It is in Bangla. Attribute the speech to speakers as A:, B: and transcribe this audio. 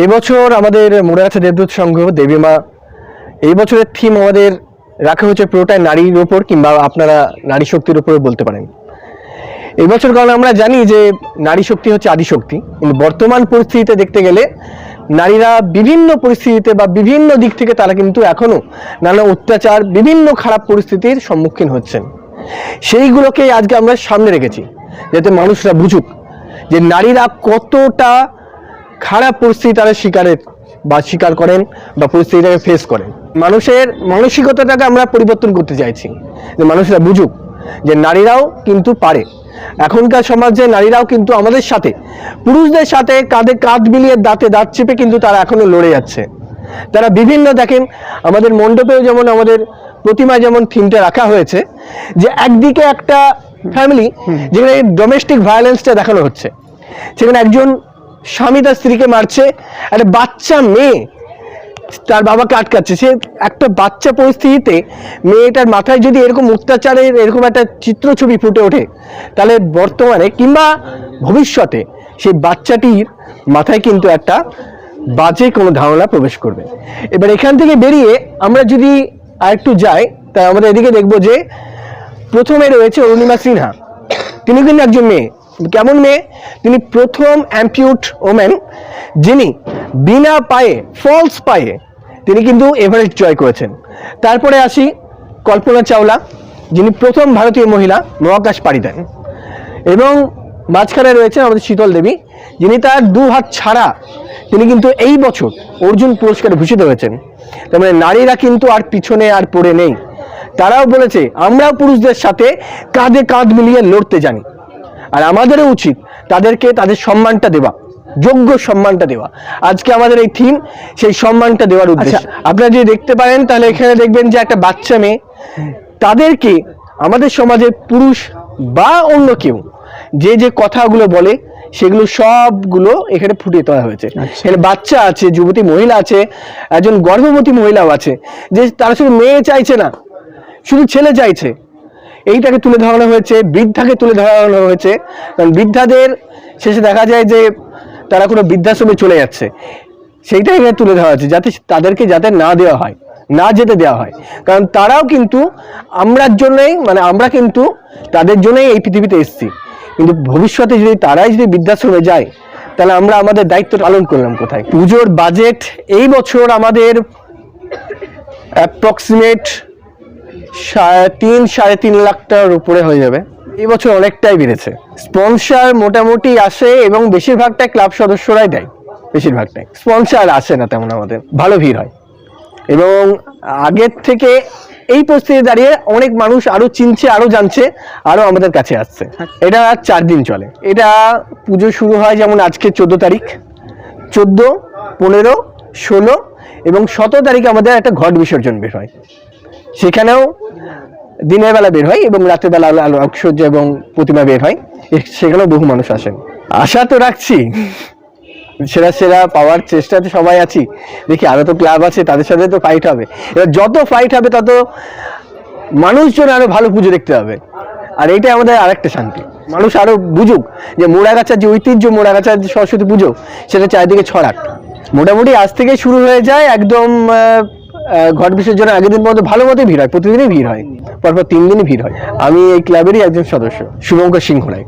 A: এই বছর আমাদের মোড়াগাছা দেবদূত সংঘ, দেবীমা। এই বছরের থিম আমাদের রাখা হয়েছে পুরোটাই নারীর ওপর কিংবা আপনারা নারী শক্তির উপরে বলতে পারেন। এই বছর কারণ আমরা জানি যে নারী শক্তি হচ্ছে আদিশক্তি। কিন্তু বর্তমান পরিস্থিতিতে দেখতে গেলে নারীরা বিভিন্ন পরিস্থিতিতে বা বিভিন্ন দিক থেকে তারা কিন্তু এখনও নানা অত্যাচার, বিভিন্ন খারাপ পরিস্থিতির সম্মুখীন হচ্ছেন। সেইগুলোকেই আজকে আমরা সামনে রেখেছি, যাতে মানুষরা বুঝুক যে নারীরা কতটা খারাপ পরিস্থিতি তারা শিকারের বা স্বীকার করেন বা পরিস্থিতিটাকে ফেস করেন। মানুষের মানসিকতাটাকে আমরা পরিবর্তন করতে চাইছি। যে মানুষরা বুঝুক যে নারীরাও কিন্তু পারে। এখনকার সমাজে নারীরাও কিন্তু আমাদের সাথে। পুরুষদের সাথে কাঁধে কাঁধ মিলিয়ে দাঁতে দাঁত চেপে কিন্তু তারা এখনও লড়ে যাচ্ছে। তারা বিভিন্ন, দেখেন, আমাদের মণ্ডপেও যেমন আমাদের প্রতিমা যেমন থিমটা রাখা হয়েছে, যে একদিকে একটা ফ্যামিলি যেখানে ডোমেস্টিক ভায়োলেন্সটা দেখানো হচ্ছে। সেখানে একজন স্বামী তার স্ত্রীকে মারছে, একটা বাচ্চা মেয়ে তার বাবাকে আটকাচ্ছে। সে একটা বাচ্চা পরিস্থিতিতে মেয়েটার মাথায় যদি এরকম অত্যাচারের, এরকম একটা চিত্রছবি ফুটে ওঠে, তাহলে বর্তমানে কিংবা ভবিষ্যতে সেই বাচ্চাটির মাথায় কিন্তু একটা বাজে কোনো ধারণা প্রবেশ করবে। এবার এখান থেকে বেরিয়ে আমরা যদি আরেকটু যাই, তাই আমাদের এদিকে দেখব যে প্রথমে রয়েছে অরুণিমা সিনহা। তিনি কিন্তু একজন মেয়ে। কেমন মেয়ে? তিনি প্রথম অ্যাম্পিউট ওমেন যিনি বিনা পায়ে ফলস পায়ে তিনি কিন্তু এভারেস্ট জয় করেছেন। তারপরে আসি কল্পনা চাওলা, যিনি প্রথম ভারতীয় মহিলা মহাকাশ পাড়ি দেন। এবং মাঝখানে রয়েছেন আমাদের শীতল দেবী, যিনি তার দু হাত ছাড়া তিনি কিন্তু এই বছর অর্জুন পুরস্কারে ভূষিত হয়েছেন। তার মানে নারীরা কিন্তু আর পিছনে আর পড়ে নেই। তারাও বলেছে, আমরাও পুরুষদের সাথে কাঁধে কাঁধ মিলিয়ে লড়তে জানি। আর আমাদেরও উচিত তাদেরকে তাদের সম্মানটা দেওয়া যোগ্য সম্মানটা দেওয়া। আজকে আমাদের এই থিম সেই সম্মানটা দেওয়ার উদ্দেশ্য। আপনারা যদি দেখতে পারেন তাহলে এখানে দেখবেন যে একটা বাচ্চা মেয়ে তাদেরকে আমাদের সমাজে পুরুষ বা অন্য কেউ যে যে কথাগুলো বলে সেগুলো সবগুলো এখানে ফুটিয়ে তোলা হয়েছে। এখানে বাচ্চা আছে যুবতী মহিলা আছে একজন গর্ভবতী মহিলাও আছে যে তারা শুধু মেয়ে চাইছে না শুধু ছেলে চাইছে। এইটাকে তুলে ধরানো হয়েছে, বৃদ্ধাকে তুলে ধরানো হয়েছে। কারণ বৃদ্ধাদের শেষে দেখা যায় যে তারা কোনো বৃদ্ধাশ্রমে চলে যাচ্ছে। সেইটাই এখানে তুলে ধরা হয়েছে, যাতে তাদেরকে যাতে না দেওয়া হয়, না যেতে দেওয়া হয়। কারণ তারাও কিন্তু আমরার জন্যই মানে আমরা কিন্তু তাদের জন্যই এই পৃথিবীতে এসেছি। কিন্তু ভবিষ্যতে যদি তারাই যদি বৃদ্ধাশ্রমে যায়, তাহলে আমরা আমাদের দায়িত্ব পালন করলাম কোথায়? পুজোর বাজেট এই বছর আমাদের অ্যাপ্রক্সিমেট তিন, সাড়ে তিন লাখ টাকার উপরে হয়ে যাবে। এই বছর অনেকটাই বেড়েছে। স্পন্সর মোটামুটি আসে এবং বেশিরভাগটাই ক্লাব সদস্যরাই দেয়। বেশিরভাগটাই। স্পন্সর আসে না তেমন আমাদের। ভালো ভিড় হয়। এবং আগের থেকে এই পরিস্থিতি দাঁড়িয়ে অনেক মানুষ আরও চিনছে, আরও জানছে, আরও আমাদের কাছে আসছে। এটা চার দিন চলে। এটা পুজো শুরু হয় যেমন আজকে চোদ্দ তারিখ। চোদ্দ, পনেরো, ষোলো এবং সতেরো তারিখে আমাদের একটা ঘট বিসর্জন বের হয়। সেখানেও দিনের বেলা বের হয় এবং রাতের বেলা আলো- আলোকসজ্জা এবং প্রতিমা বের হয়। সেখানেও বহু মানুষ আসেন। আশা তো রাখছি। সেরা সেরা পাওয়ার চেষ্টাতে সবাই আছি। দেখি আরও তো ক্লাব আছে, তাদের সাথে তো ফাইট হবে। এবার যত ফাইট হবে, তত মানুষজন আরও ভালো পুজো দেখতে হবে আর এইটাই আমাদের আরেকটা শান্তি। মানুষ আরও বুঝুক যে মোড়াগাছার যে ঐতিহ্য মোড়াগাছার যে সরস্বতী পুজো, সেটা চারিদিকে ছড়াক। মোটামুটি আজ থেকে শুরু হয়ে যায়, একদম আহ, বিশের জন্য আগের দিন পর্যন্ত ভালো মতোই ভিড় হয় প্রতিদিনই ভিড় হয় পরপর তিন দিনই ভিড় হয়। আমি এই ক্লাবেরই একজন সদস্য শুভঙ্কর সিংহ রায়।